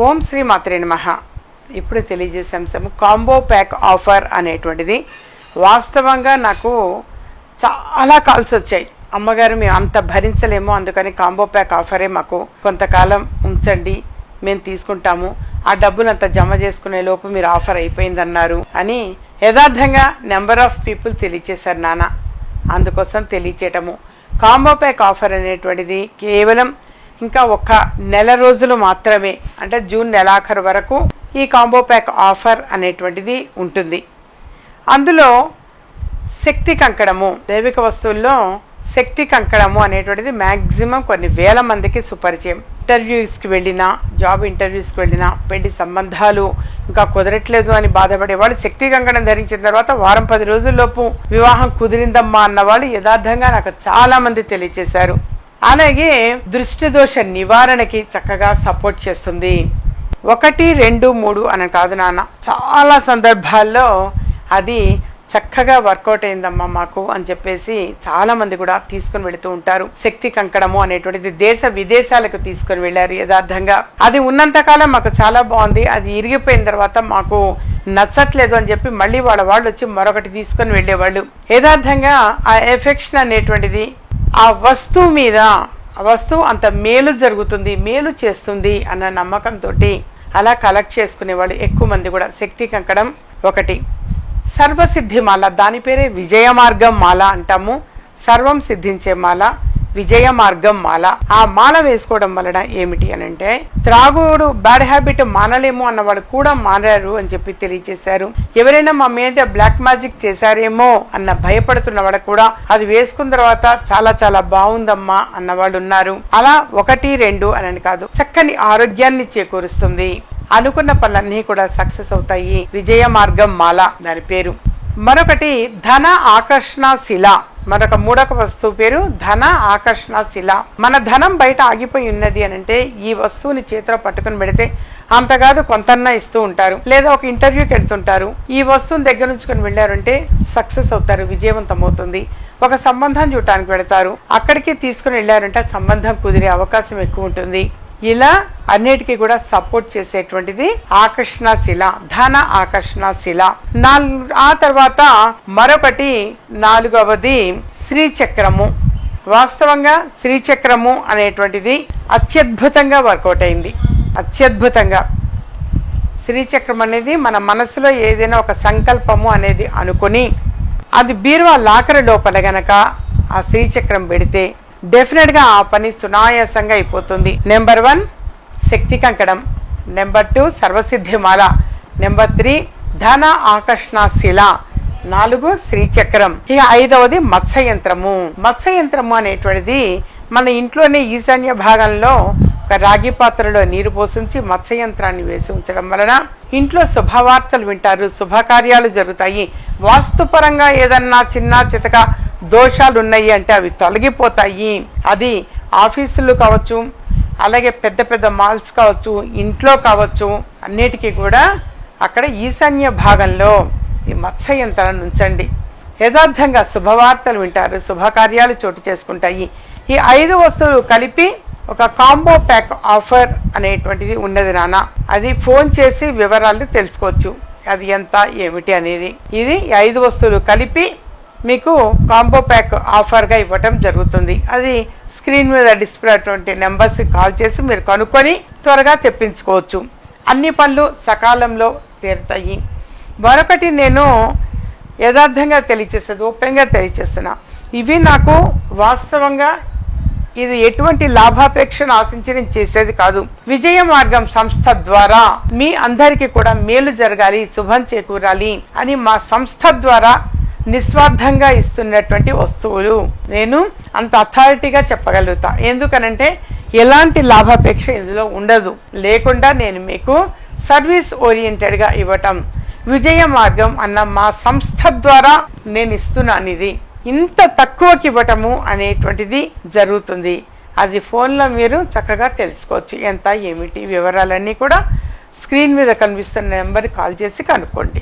ఓం శ్రీ మాత్రే నమః. ఇప్పుడు తెలియజేసే అంశం కాంబో ప్యాక్ ఆఫర్ అనేటువంటిది. వాస్తవంగా నాకు చాలా కాల్స్ వచ్చాయి. అమ్మగారు మేము అంత భరించలేము అందుకని కాంబో ప్యాక్ ఆఫరే మాకు. కొంతకాలం ఉంచండి మేము తీసుకుంటాము. ఆ డబ్బులు అంత జమ చేసుకునే లోపు మీరు ఆఫర్ అయిపోయిందన్నారు అని యథార్థంగా నెంబర్ ఆఫ్ పీపుల్ తెలియచేశారు నాన్న. అందుకోసం తెలియచేయటము. కాంబో ప్యాక్ ఆఫర్ అనేటువంటిది కేవలం ఇంకా ఒక నెల రోజులు మాత్రమే అంటే జూన్ నెలాఖరు వరకు ఈ కాంబో ప్యాక్ ఆఫర్ అనేటువంటిది ఉంటుంది. అందులో శక్తి కంకణము దైవిక వస్తువుల్లో శక్తి కంకణము అనేటువంటిది మ్యాక్సిమం కొన్ని వేల మందికి సుపరిచయం. ఇంటర్వ్యూస్కి వెళ్ళినా జాబ్ ఇంటర్వ్యూస్కి వెళ్ళినా పెళ్ళి సంబంధాలు ఇంకా కుదరట్లేదు అని బాధపడే వాళ్ళు శక్తి కంకణం ధరించిన తర్వాత వారం పది రోజుల్లోపు వివాహం కుదిరిందమ్మా అన్న వాళ్ళు యథార్థంగా నాకు చాలా మంది తెలియచేశారు. అలాగే దృష్టి దోష నివారణకి చక్కగా సపోర్ట్ చేస్తుంది. ఒకటి రెండు మూడు అని కాదు నాన్న. చాలా సందర్భాల్లో అది చక్కగా వర్కౌట్ అయిందమ్మా మాకు అని చెప్పేసి చాలా మంది కూడా తీసుకుని వెళుతూ ఉంటారు. శక్తి కంకణము అనేటువంటిది దేశ విదేశాలకు తీసుకుని వెళ్ళారు యథార్థంగా. అది ఉన్నంతకాలం మాకు చాలా బాగుంది. అది ఇరిగిపోయిన తర్వాత మాకు నచ్చట్లేదు అని చెప్పి మళ్ళీ వాళ్ళ వాళ్ళు వచ్చి మరొకటి తీసుకొని వెళ్ళేవాళ్ళు. యథార్థంగా ఆ ఎఫెక్షన్ అనేటువంటిది ఆ వస్తువు మీద ఆ వస్తువు అంత మేలు జరుగుతుంది మేలు చేస్తుంది అన్న నమ్మకంతో అలా కలెక్ట్ చేసుకునే వాళ్ళు ఎక్కువ మంది కూడా శక్తి కంకణం ఒకటి. సర్వసిద్ధి మాల దాని పేరే విజయ మార్గం మాల అంటాము. సర్వం సిద్ధించే మాల. విజయ మార్గం మాల. ఆ మాల వేసుకోవడం వలన ఏమిటి అని అంటే త్రాగుడు బ్యాడ్ హ్యాబిట్ మానలేము అన్నవాడు కూడా మారారు అని చెప్పి తెలియజేశారు ఎవరైనా మా మీద బ్లాక్ మ్యాజిక్ చేశారేమో అన్న భయపడుతున్న వాడు కూడా అది వేసుకున్న తర్వాత చాలా చాలా బాగుందమ్మా అన్నవాడు ఉన్నారు. అలా ఒకటి రెండు అని కాదు చక్కని ఆరోగ్యాన్ని చేకూరుస్తుంది. అనుకున్న పనులన్నీ కూడా సక్సెస్ అవుతాయి. విజయ మార్గం మాల దాని పేరు. మరొకటి ధన ఆకర్షణ శిల. మరొక మూడొక వస్తువు పేరు ధన ఆకర్షణ శిల. మన ధనం బయట ఆగిపోయి ఉన్నది అని అంటే ఈ వస్తువుని చేతిలో పట్టుకుని పెడితే అంతకాదు కొంతన్నా ఇస్తూ ఉంటారు. లేదా ఒక ఇంటర్వ్యూకి వెళ్తుంటారు. ఈ వస్తువుని దగ్గర ఉంచుకొని వెళ్ళారంటే సక్సెస్ అవుతారు విజయవంతం అవుతుంది. ఒక సంబంధం చూడటానికి పెడతారు అక్కడికి తీసుకుని వెళ్ళారంటే సంబంధం కుదిరే అవకాశం ఎక్కువ ఉంటుంది. ఇలా అన్నిటికీ కూడా సపోర్ట్ చేసేటువంటిది ఆకర్షణ శిల ధన ఆకర్షణ శిల. నాలుగు ఆ తర్వాత మరొకటి నాలుగవది శ్రీచక్రము. వాస్తవంగా శ్రీచక్రము అనేటువంటిది అత్యద్భుతంగా వర్కౌట్ అయింది. అత్యద్భుతంగా. శ్రీచక్రం అనేది మన మనసులో ఏదైనా ఒక సంకల్పము అనేది అనుకొని అది బీరువా లాకర లోపల గనక ఆ శ్రీచక్రం పెడితే డెఫినెట్గా ఆ పని సునాయాసంగా అయిపోతుంది. నెంబర్ వన్ శక్తి కంకణం. నెంబర్ టూ సర్వసిద్ధిమాల. నెంబర్ త్రీ ధన ఆకర్షణ శిల. నాలుగు శ్రీచక్రం. ఇక ఐదవది మత్స్యయంత్రము. మత్స్యయంత్రము అనేటువంటిది మన ఇంట్లోనే ఈశాన్య భాగంలో ఒక రాగి పాత్రలో నీరు పోసించి మత్స్యయంత్రాన్ని వేసి ఉంచడం వలన ఇంట్లో శుభవార్తలు వింటారు శుభకార్యాలు జరుగుతాయి. వాస్తుపరంగా ఏదన్నా చిన్న చితక దోషాలు ఉన్నాయి అంటే అవి తొలగిపోతాయి. అది ఆఫీసులు కావచ్చు అలాగే పెద్ద పెద్ద మాల్స్ కావచ్చు ఇంట్లో కావచ్చు అన్నిటికీ కూడా అక్కడ ఈశాన్య భాగంలో ఈ మత్స్య ఉంచండి. యథార్థంగా శుభవార్తలు వింటారు శుభకార్యాలు చోటు చేసుకుంటాయి. ఈ ఐదు వస్తువులు కలిపి ఒక కాంబో ప్యాక్ ఆఫర్ అనేటువంటిది ఉన్నది నాన్న. అది ఫోన్ చేసి వివరాలు తెలుసుకోవచ్చు. అది ఎంత ఏమిటి అనేది. ఇది ఐదు వస్తువులు కలిపి మీకు కాంబో ప్యాక్ ఆఫర్గా ఇవ్వటం జరుగుతుంది. అది స్క్రీన్ మీద డిస్ప్లే అటువంటి నెంబర్స్కి కాల్ చేసి మీరు కనుక్కొని త్వరగా తెప్పించుకోవచ్చు. అన్ని పనులు సకాలంలో తీరుతాయి. మరొకటి నేను యథార్థంగా తెలియచేస్తుంది ఓపెన్గా తెలియచేస్తున్నా. ఇవి నాకు వాస్తవంగా ఇది ఎటువంటి లాభాపేక్షను ఆశించి నేను చేసేది కాదు. విజయ మార్గం సంస్థ ద్వారా మీ అందరికీ కూడా మేలు జరగాలి శుభం చేకూరాలి అని మా సంస్థ ద్వారా నిస్వార్థంగా ఇస్తున్నటువంటి వస్తువులు. నేను అంత అథారిటీగా చెప్పగలుగుతా. ఎందుకనంటే ఎలాంటి లాభాపేక్ష ఇందులో ఉండదు. లేకుండా నేను మీకు సర్వీస్ ఓరియంటెడ్గా ఇవ్వటం విజయ మార్గం అన్న మా సంస్థ ద్వారా నేను ఇస్తున్నాను ఇది. ఇంత తక్కువకి ఇవ్వటము అనేటువంటిది జరుగుతుంది. అది ఫోన్లో మీరు చక్కగా తెలుసుకోవచ్చు. ఎంత ఏమిటి వివరాలన్నీ కూడా స్క్రీన్ మీద కనిపిస్తున్న నెంబర్ కాల్ చేసి కనుక్కోండి.